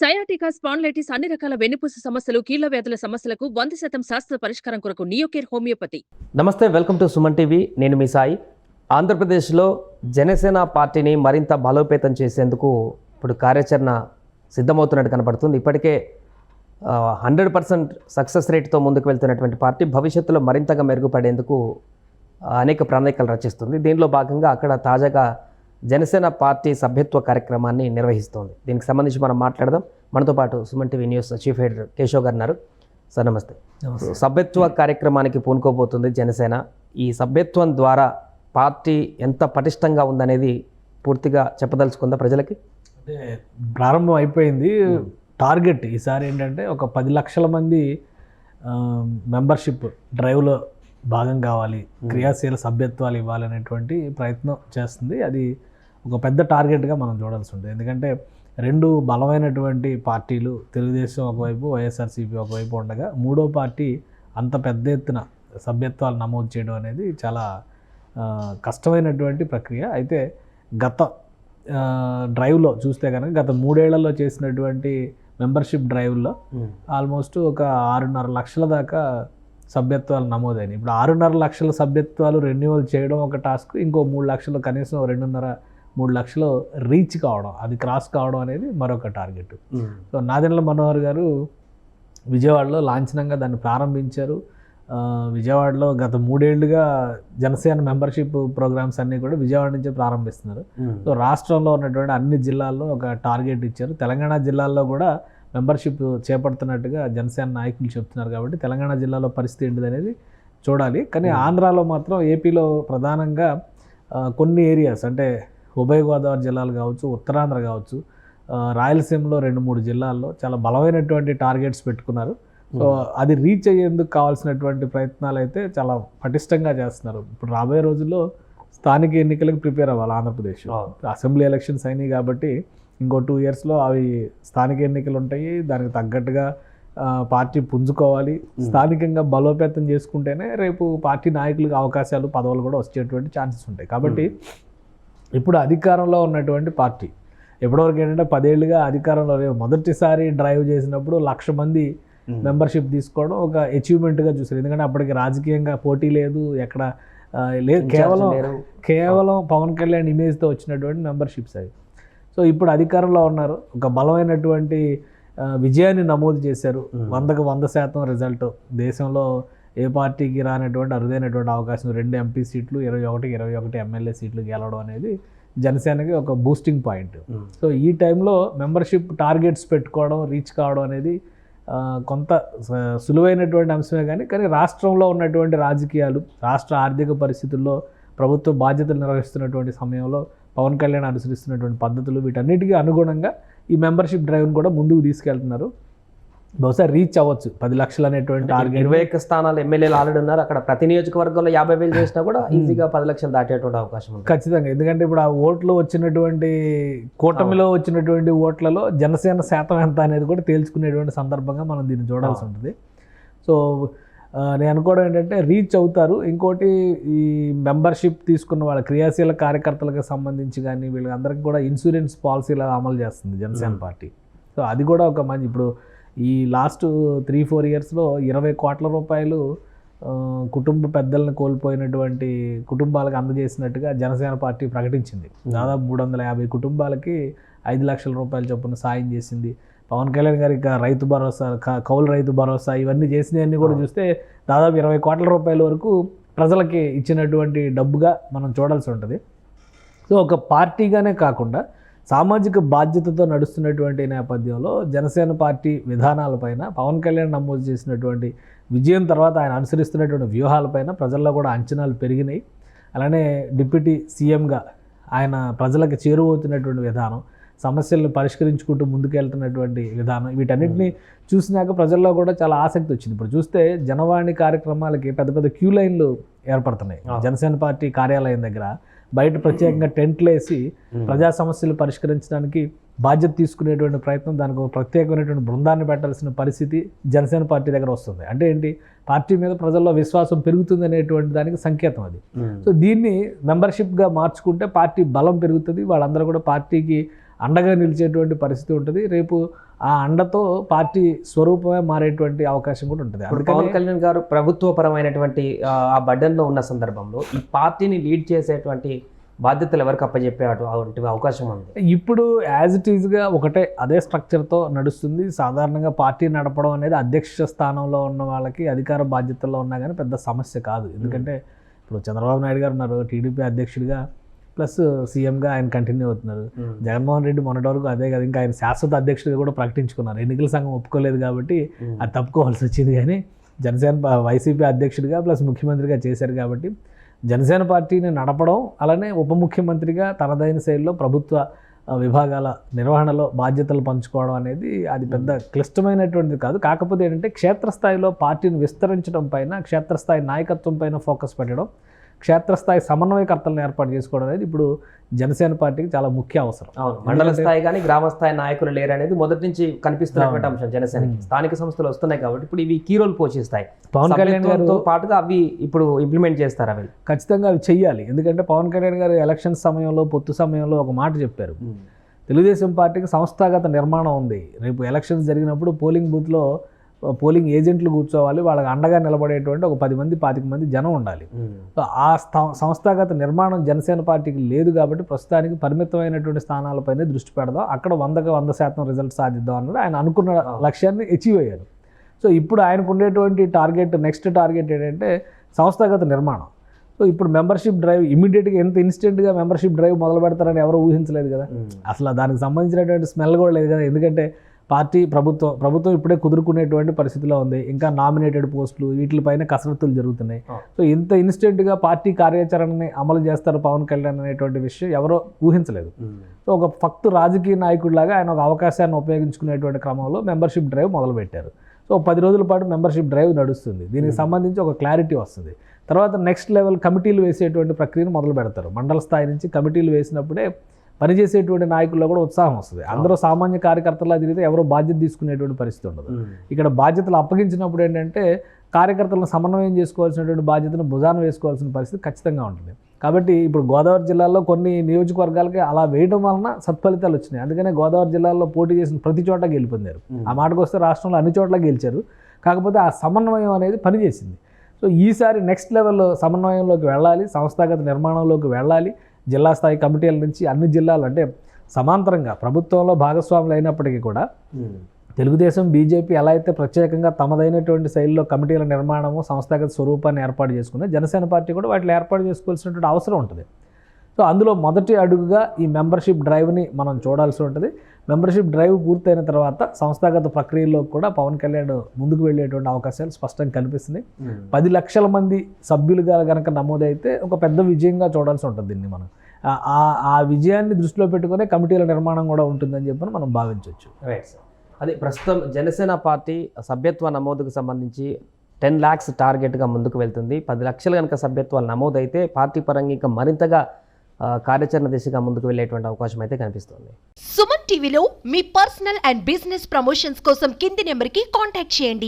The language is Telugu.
సయాటికా స్పాండ్లైటిస్ అన్ని రకాల వెన్నుపూస సమస్యలు కీళ్ళ వ్యాధుల సమస్యలకు వంద శాతం శాస్త్ర పరిష్కారం కొరకు నియోకేర్ హోమియోపతి. నమస్తే వెల్కమ్ టు సుమన్ టీవీ. నేను మీ సాయి. ఆంధ్రప్రదేశ్లో జనసేన పార్టీని మరింత బలోపేతం చేసేందుకు ఇప్పుడు కార్యాచరణ సిద్ధమవుతున్నట్టు కనపడుతుంది. ఇప్పటికే హండ్రెడ్ పర్సెంట్ సక్సెస్ రేట్తో ముందుకు వెళ్తున్నటువంటి పార్టీ భవిష్యత్తులో మరింతగా మెరుగుపడేందుకు అనేక ప్రణాళికలు రచిస్తుంది. దీనిలో భాగంగా అక్కడ తాజాగా జనసేన పార్టీ సభ్యత్వ కార్యక్రమాన్ని నిర్వహిస్తోంది. దీనికి సంబంధించి మనం మాట్లాడదాం. మనతో పాటు Suman TV news chief editor Keshav గారు ఉన్నారు. సార్ నమస్తే. సభ్యత్వ కార్యక్రమానికి పూనుకోబోతుంది జనసేన. ఈ సభ్యత్వం ద్వారా పార్టీ ఎంత పటిష్టంగా ఉందనేది పూర్తిగా చెప్పదలుచుకుందా ప్రజలకి? అంటే ప్రారంభం అయిపోయింది. టార్గెట్ ఈసారి ఏంటంటే ఒక పది లక్షల మంది మెంబర్షిప్ డ్రైవ్లో భాగం కావాలి క్రియాశీల సభ్యత్వాలు ఇవ్వాలనేటువంటి ప్రయత్నం చేస్తుంది. అది ఒక పెద్ద టార్గెట్గా మనం చూడాల్సి ఉంటుంది. ఎందుకంటే రెండు బలమైనటువంటి పార్టీలు తెలుగుదేశం ఒకవైపు వైఎస్ఆర్సీపీ ఒకవైపు ఉండగా మూడో పార్టీ అంత పెద్ద ఎత్తున సభ్యత్వాలు నమోదు చేయడం అనేది చాలా కష్టమైనటువంటి ప్రక్రియ. అయితే గత డ్రైవ్లో చూస్తే కనుక గత మూడేళ్ళలో చేసినటువంటి మెంబర్షిప్ డ్రైవ్లో ఆల్మోస్ట్ ఒక ఆరున్నర లక్షల దాకా సభ్యత్వాలు నమోదైనాయి. ఇప్పుడు ఆరున్నర లక్షల సభ్యత్వాలు రెన్యువల్ చేయడం ఒక టాస్క్ ఇంకో మూడు లక్షలు కనీసం రెండున్నర మూడు లక్షలు రీచ్ కావడం అది క్రాస్ కావడం అనేది మరొక టార్గెట్ సో నాదెండ్ల మనోహర్ గారు విజయవాడలో లాంఛనంగా దాన్ని ప్రారంభించారు. విజయవాడలో గత మూడేళ్ళుగా జనసేన మెంబర్షిప్ ప్రోగ్రామ్స్ అన్నీ కూడా విజయవాడ నుంచే ప్రారంభిస్తున్నారు. సో రాష్ట్రంలో ఉన్నటువంటి అన్ని జిల్లాల్లో ఒక టార్గెట్ ఇచ్చారు. తెలంగాణ జిల్లాల్లో కూడా మెంబర్షిప్ చేపడుతున్నట్టుగా జనసేన నాయకులు చెప్తున్నారు కాబట్టి తెలంగాణ జిల్లాలో పరిస్థితి ఏంటిది అనేది చూడాలి. కానీ ఆంధ్రాలో మాత్రం ఏపీలో ప్రధానంగా కొన్ని ఏరియాస్ అంటే ఉభయ గోదావరి జిల్లాలు కావచ్చు ఉత్తరాంధ్ర కావచ్చు రాయలసీమలో రెండు మూడు జిల్లాల్లో చాలా బలమైనటువంటి టార్గెట్స్ పెట్టుకున్నారు. సో అది రీచ్ అయ్యేందుకు కావాల్సినటువంటి ప్రయత్నాలు అయితే చాలా పటిష్టంగా చేస్తున్నారు. ఇప్పుడు రాబోయే రోజుల్లో స్థానిక ఎన్నికలకు ప్రిపేర్ అవ్వాలి ఆంధ్రప్రదేశ్. అసెంబ్లీ ఎలక్షన్స్ అయినాయి కాబట్టి ఇంకో టూ ఇయర్స్లో అవి స్థానిక ఎన్నికలు ఉంటాయి. దానికి తగ్గట్టుగా పార్టీ పుంజుకోవాలి. స్థానికంగా బలోపేతం చేసుకుంటేనే రేపు పార్టీ నాయకులకు అవకాశాలు పదవులు కూడా వచ్చేటువంటి ఛాన్సెస్ ఉంటాయి. కాబట్టి ఇప్పుడు అధికారంలో ఉన్నటువంటి పార్టీ. ఎప్పటివరకు ఏంటంటే పదేళ్ళుగా అధికారంలో మొదటిసారి డ్రైవ్ చేసినప్పుడు లక్ష మంది మెంబర్షిప్ తీసుకోవడం ఒక అచీవ్మెంట్గా చూసారు ఎందుకంటే అప్పటికి రాజకీయంగా పోటీ లేదు ఎక్కడ లేదు కేవలం. కేవలం పవన్ కళ్యాణ్ ఇమేజ్తో వచ్చినటువంటి మెంబర్షిప్స్ అవి. సో ఇప్పుడు అధికారంలో ఉన్నారు. ఒక బలమైనటువంటి విజయాన్ని నమోదు చేశారు. వందకు వంద శాతం రిజల్ట్. దేశంలో ఏ పార్టీకి రానటువంటి అరుదైనటువంటి అవకాశం రెండు ఎంపీ సీట్లు ఇరవై ఒకటి ఇరవై ఒకటి ఎమ్మెల్యే సీట్లు గెలవడం అనేది జనసేనకి ఒక బూస్టింగ్ పాయింట్ సో ఈ టైంలో మెంబర్షిప్ టార్గెట్స్ పెట్టుకోవడం రీచ్ కావడం అనేది కొంత సులువైనటువంటి అంశమే కానీ కానీ రాష్ట్రంలో ఉన్నటువంటి రాజకీయాలు రాష్ట్ర ఆర్థిక పరిస్థితుల్లో ప్రభుత్వ బాధ్యతలు నిర్వహిస్తున్నటువంటి సమయంలో పవన్ కళ్యాణ్ అనుసరిస్తున్నటువంటి పద్ధతులు వీటన్నిటికీ అనుగుణంగా ఈ మెంబర్షిప్ డ్రైవ్ని కూడా ముందుకు తీసుకెళ్తున్నారు. బహుశా రీచ్ అవ్వచ్చు. పది లక్షలు అనేటువంటి టార్గెట్ ఇరవై ఒక్క స్థానాలు ఎమ్మెల్యేలు ఆల్రెడీ ఉన్నారు. అక్కడ ప్రతి నియోజకవర్గంలో యాభై వేలు చేసినా కూడా ఈజీగా పది లక్షలు దాటేటువంటి అవకాశం ఉంది. ఖచ్చితంగా. ఎందుకంటే ఇప్పుడు ఆ ఓట్లు వచ్చినటువంటి కూటమిలో వచ్చినటువంటి ఓట్లలో జనసేన శాతం ఎంత అనేది కూడా తేల్చుకునేటువంటి సందర్భంగా మనం దీన్ని చూడాల్సి ఉంటుంది. సో నేను అనుకోవడం ఏంటంటే రీచ్ అవుతారు. ఇంకోటి ఈ మెంబర్షిప్ తీసుకున్న వాళ్ళ క్రియాశీల కార్యకర్తలకు సంబంధించి కానీ వీళ్ళందరికీ కూడా ఇన్సూరెన్స్ పాలసీలు అమలు చేస్తుంది జనసేన పార్టీ. సో అది కూడా ఒక మంచి ఇప్పుడు ఈ లాస్ట్ త్రీ ఫోర్ ఇయర్స్లో ఇరవై కోట్ల రూపాయలు కుటుంబ పెద్దలను కోల్పోయినటువంటి కుటుంబాలకు అందజేసినట్టుగా జనసేన పార్టీ ప్రకటించింది. దాదాపు మూడు వందల యాభై కుటుంబాలకి ఐదు లక్షల రూపాయల చొప్పున సాయం చేసింది. పవన్ కళ్యాణ్ గారి రైతు భరోసా కౌలు రైతు భరోసా ఇవన్నీ చేసినవన్నీ కూడా చూస్తే దాదాపు ఇరవై కోట్ల రూపాయల వరకు ప్రజలకి ఇచ్చినటువంటి డబ్బుగా మనం చూడాల్సి ఉంటుంది. సో ఒక పార్టీగానే కాకుండా సామాజిక బాధ్యతతో నడుస్తున్నటువంటి నేపథ్యంలో జనసేన పార్టీ విధానాలపైన పవన్ కళ్యాణ్ నమోదు చేసినటువంటి విజయం తర్వాత ఆయన అనుసరిస్తున్నటువంటి వ్యూహాలపైన ప్రజల్లో కూడా అంచనాలు పెరిగినాయి. అలానే డిప్యూటీ సీఎంగా ఆయన ప్రజలకు చేరువవుతున్నటువంటి విధానం సమస్యలను పరిష్కరించుకుంటూ ముందుకెళ్తున్నటువంటి విధానం వీటన్నిటిని చూసినాక ప్రజల్లో కూడా చాలా ఆసక్తి వచ్చింది. ఇప్పుడు చూస్తే జనవాణి కార్యక్రమాలకి పెద్ద పెద్ద క్యూ లైన్లు ఏర్పడుతున్నాయి. జనసేన పార్టీ కార్యాలయం దగ్గర బయట ప్రత్యేకంగా టెంట్లు వేసి ప్రజా సమస్యలు పరిష్కరించడానికి బాధ్యత తీసుకునేటువంటి ప్రయత్నం దానికి ఒక ప్రత్యేకమైనటువంటి బృందాన్ని పెట్టాల్సిన పరిస్థితి జనసేన పార్టీ దగ్గర వస్తుంది. అంటే ఏంటి? పార్టీ మీద ప్రజల్లో విశ్వాసం పెరుగుతుంది అనేటువంటి దానికి సంకేతం అది. సో దీన్ని మెంబర్షిప్గా మార్చుకుంటే పార్టీ బలం పెరుగుతుంది వాళ్ళందరూ కూడా పార్టీకి అండగా నిలిచేటువంటి పరిస్థితి ఉంటుంది. రేపు ఆ అండతో పార్టీ స్వరూపమే మారేటువంటి అవకాశం కూడా ఉంటుంది. పవన్ కళ్యాణ్ గారు ప్రభుత్వపరమైనటువంటి ఆ, ఆ బడ్డన్లో ఉన్న సందర్భంలో ఈ పార్టీని లీడ్ చేసేటువంటి బాధ్యతలు ఎవరికి అప్పచెప్పే అటువంటి అవకాశం ఉంది? ఇప్పుడు యాజ్ ఇట్ ఈజ్గా ఒకటే అదే స్ట్రక్చర్తో నడుస్తుంది. సాధారణంగా పార్టీ నడపడం అనేది అధ్యక్ష స్థానంలో ఉన్న వాళ్ళకి అధికార బాధ్యతల్లో ఉన్నా కానీ పెద్ద సమస్య కాదు. ఎందుకంటే ఇప్పుడు చంద్రబాబు నాయుడు గారు ఉన్నారు. టీడీపీ అధ్యక్షుడిగా ప్లస్ సీఎంగా ఆయన కంటిన్యూ అవుతున్నారు. జగన్మోహన్ రెడ్డి మొన్నటి వరకు అదే కదా ఇంకా ఆయన శాశ్వత అధ్యక్షుడిగా కూడా ప్రకటించుకున్నారు. ఎన్నికల సంఘం ఒప్పుకోలేదు కాబట్టి అది తప్పుకోవాల్సి వచ్చింది కానీ జనసేన వైసీపీ అధ్యక్షుడిగా ప్లస్ ముఖ్యమంత్రిగా చేశారు కాబట్టి జనసేన పార్టీని నడపడం అలానే ఉప ముఖ్యమంత్రిగా తనదైన శైలిలో ప్రభుత్వ విభాగాల నిర్వహణలో బాధ్యతలు పంచుకోవడం అనేది అది పెద్ద క్లిష్టమైనటువంటిది కాదు. కాకపోతే ఏంటంటే క్షేత్రస్థాయిలో పార్టీని విస్తరించడం పైన క్షేత్రస్థాయి నాయకత్వం పైన ఫోకస్ పెట్టడం క్షేత్రస్థాయి సమన్వయకర్తలను ఏర్పాటు చేసుకోవడం అనేది ఇప్పుడు జనసేన పార్టీకి చాలా ముఖ్య అవసరం. అవును మండల స్థాయి కానీ గ్రామ స్థాయి నాయకులు లేరు అనేది మొదటి నుంచి కనిపిస్తున్నటువంటి. అంశం జనసేనకి. స్థానిక సంస్థలు వస్తున్నాయి కాబట్టి ఇప్పుడు ఇవి కీ రోల్ పోషిస్తాయి. పవన్ కళ్యాణ్ గారు సభ్యత్వంతో పాటుగా అవి ఇప్పుడు ఇంప్లిమెంట్ చేస్తారు అవి ఖచ్చితంగా అవి చెయ్యాలి. ఎందుకంటే పవన్ కళ్యాణ్ గారు ఎలక్షన్ సమయంలో పొత్తు సమయంలో ఒక మాట చెప్పారు. తెలుగుదేశం పార్టీకి సంస్థాగత నిర్మాణం ఉంది. రేపు ఎలక్షన్స్ జరిగినప్పుడు పోలింగ్ బూత్లో పోలింగ్ ఏజెంట్లు కూర్చోవాలి వాళ్ళకి అండగా నిలబడేటువంటి ఒక పది మంది పాతిక మంది జనం ఉండాలి. సో ఆ స్థా- సంస్థాగత నిర్మాణం జనసేన పార్టీకి లేదు కాబట్టి ప్రస్తుతానికి పరిమితమైనటువంటి స్థానాలపైనే దృష్టి పెడదాం. అక్కడ వందకు వంద శాతం రిజల్ట్ సాధిద్దాం అన్నది ఆయన అనుకున్న లక్ష్యాన్ని అచీవ్ అయ్యారు. సో ఇప్పుడు ఆయనకు ఉండేటువంటి టార్గెట్ నెక్స్ట్ టార్గెట్ ఏంటంటే సంస్థాగత నిర్మాణం. సో ఇప్పుడు మెంబర్షిప్ డ్రైవ్ ఇమీడియట్గా ఎంత ఇన్స్టెంట్గా మెంబర్షిప్ డ్రైవ్ మొదలు పెడతారని ఎవరు ఊహించలేదు కదా. అసలు దానికి సంబంధించినటువంటి స్మెల్ కూడా లేదు కదా. ఎందుకంటే పార్టీ ప్రభుత్వం ప్రభుత్వం ఇప్పుడే కుదురుకునేటువంటి పరిస్థితిలో ఉంది. ఇంకా నామినేటెడ్ పోస్టులు వీటిపైన కసరత్తులు జరుగుతున్నాయి. సో ఇంత ఇన్స్టెంట్గా పార్టీ కార్యాచరణని అమలు చేస్తారు పవన్ కళ్యాణ్ అనేటువంటి విషయం ఎవరో ఊహించలేదు. సో ఒక ఫక్తు రాజకీయ నాయకుడిలాగా ఆయన ఒక అవకాశాన్ని ఉపయోగించుకునేటువంటి క్రమంలో మెంబర్షిప్ డ్రైవ్ మొదలుపెట్టారు. సో పది రోజుల పాటు మెంబర్షిప్ డ్రైవ్ నడుస్తుంది. దీనికి సంబంధించి ఒక క్లారిటీ వస్తుంది. తర్వాత నెక్స్ట్ లెవెల్ కమిటీలు వేసేటువంటి ప్రక్రియను మొదలు పెడతారు మండల స్థాయి నుంచి కమిటీలు వేసినప్పుడే పనిచేసేటువంటి నాయకుల్లో కూడా ఉత్సాహం వస్తుంది. అందరూ సామాన్య కార్యకర్తలా తిరిగితే ఎవరో బాధ్యత తీసుకునేటువంటి పరిస్థితి ఉండదు. ఇక్కడ బాధ్యతలు అప్పగించినప్పుడు ఏంటంటే కార్యకర్తలను సమన్వయం చేసుకోవాల్సినటువంటి బాధ్యతను భుజాన వేసుకోవాల్సిన పరిస్థితి ఖచ్చితంగా ఉంటుంది. కాబట్టి ఇప్పుడు గోదావరి జిల్లాలో కొన్ని నియోజకవర్గాలకి అలా వేయడం వలన సత్ఫలితాలు వచ్చినాయి. అందుకనే గోదావరి జిల్లాలో పోటీ చేసిన ప్రతి చోట గెలిపొందారు. ఆ మాటకు వస్తే రాష్ట్రంలో అన్ని చోట్ల గెలిచారు. కాకపోతే ఆ సమన్వయం అనేది పనిచేసింది. సో ఈసారి నెక్స్ట్ లెవెల్ సమన్వయంలోకి వెళ్ళాలి సంస్థాగత నిర్మాణంలోకి వెళ్ళాలి. జిల్లా స్థాయి కమిటీల నుంచి అన్ని జిల్లాలు అంటే సమాంతరంగా ప్రభుత్వంలో భాగస్వాములు అయినప్పటికీ కూడా తెలుగుదేశం బీజేపీ ఎలా అయితే ప్రత్యేకంగా తమదైనటువంటి శైలిలో కమిటీల నిర్మాణము సంస్థాగత స్వరూపాన్ని ఏర్పాటు చేసుకుని జనసేన పార్టీ కూడా వాటిని ఏర్పాటు చేసుకోవాల్సినటువంటి అవసరం ఉంటుంది. సో అందులో మొదటి అడుగుగా ఈ మెంబర్షిప్ డ్రైవ్ని మనం చూడాల్సి ఉంటుంది. మెంబర్షిప్ డ్రైవ్ పూర్తయిన తర్వాత సంస్థాగత ప్రక్రియలో కూడా పవన్ కళ్యాణ్ ముందుకు వెళ్ళేటువంటి అవకాశాలు స్పష్టంగా కనిపిస్తున్నాయి. పది లక్షల మంది సభ్యులుగా కనుక నమోదైతే ఒక పెద్ద విజయంగా చూడాల్సి ఉంటుంది దీన్ని మనం. ఆ- విజయాన్ని దృష్టిలో పెట్టుకునే కమిటీల నిర్మాణం కూడా ఉంటుందని చెప్పి మనం భావించవచ్చు. రైట్ సార్ అదే ప్రస్తుతం జనసేన పార్టీ సభ్యత్వ నమోదుకు సంబంధించి టెన్ ల్యాక్స్ టార్గెట్గా ముందుకు వెళ్తుంది. పది లక్షలు కనుక సభ్యత్వాలు నమోదైతే పార్టీ పరంగా ఇంకా మరింతగా కార్యాచరణ దిశగా ముందుకు వెళ్ళేటువంటి అవకాశం అయితే కనిపిస్తుంది. సుమన్ టీవీలో మీ పర్సనల్ అండ్ బిజినెస్ ప్రమోషన్స్ కోసం కింది నెంబర్కి కాంటాక్ట్ చేయండి.